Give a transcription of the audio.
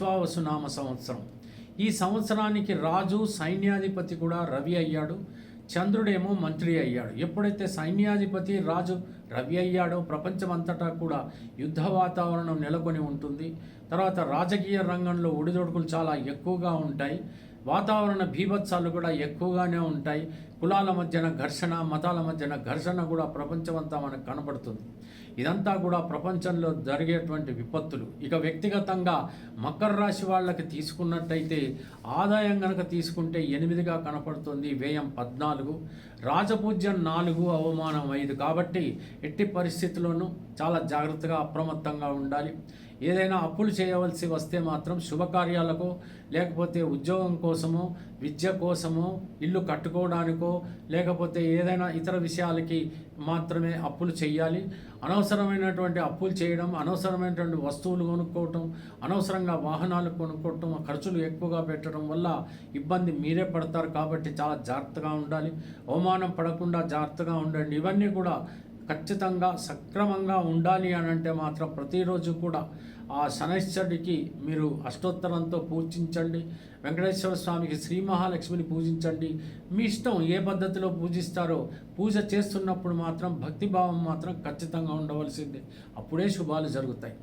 విశ్వావసునామ సంవత్సరం. ఈ సంవత్సరానికి రాజు సైన్యాధిపతి కూడా రవి అయ్యాడు. చంద్రుడేమో మంత్రి అయ్యాడు. ఎప్పుడైతే సైన్యాధిపతి రాజు రవి అయ్యాడో ప్రపంచమంతటా కూడా యుద్ధ వాతావరణం నెలకొని ఉంటుంది. తర్వాత రాజకీయ రంగంలో ఒడిదొడుకులు చాలా ఎక్కువగా ఉంటాయి. వాతావరణ భీభత్సాలు కూడా ఎక్కువగానే ఉంటాయి. కులాల మధ్యన ఘర్షణ మతాల మధ్యన ఘర్షణ కూడా ప్రపంచమంతా మనకు కనబడుతుంది. ఇదంతా కూడా ప్రపంచంలో జరిగేటువంటి విపత్తులు. ఇక వ్యక్తిగతంగా మకర రాశి వాళ్ళకి తీసుకున్నట్టయితే ఆదాయం కనుక తీసుకుంటే ఎనిమిదిగా కనపడుతుంది వ్యయం పద్నాలుగు రాజపూజ్యం నాలుగు అవమానం ఐదు. కాబట్టి ఎట్టి పరిస్థితుల్లోనూ చాలా జాగ్రత్తగా అప్రమత్తంగా ఉండాలి. ఏదైనా అప్పులు చేయవలసి వస్తే మాత్రం శుభకార్యాలకో లేకపోతే ఉద్యోగం కోసమో విద్య కోసమో ఇల్లు కట్టుకోవడానికో లేకపోతే ఏదైనా ఇతర విషయాలకి మాత్రమే అప్పులు చేయాలి అనవసరమైనటువంటి అప్పులు చేయడం అనవసరమైనటువంటి వస్తువులు కొనుక్కోవటం అనవసరంగా వాహనాలు కొనుక్కోవటం ఖర్చులు ఎక్కువగా పెట్టడం వల్ల ఇబ్బంది మీరే పడతారు కాబట్టి చాలా జాగ్రత్తగా ఉండాలి. అవమానం పడకుండా జాగ్రత్తగా ఉండండి. ఇవన్నీ కూడా ఖచ్చితంగా సక్రమంగా ఉండాలి అని అంటే మాత్రం ప్రతిరోజు కూడా ఆ శనైశ్వరుడికి మీరు అష్టోత్తరంతో పూజించండి. వెంకటేశ్వర స్వామికి శ్రీ మహాలక్ష్మిని పూజించండి. మీ ఇష్టం ఏ పద్ధతిలో పూజిస్తారో పూజ చేస్తున్నప్పుడు మాత్రం భక్తిభావం మాత్రం ఖచ్చితంగా ఉండవలసిందే. అప్పుడే శుభాలు జరుగుతాయి.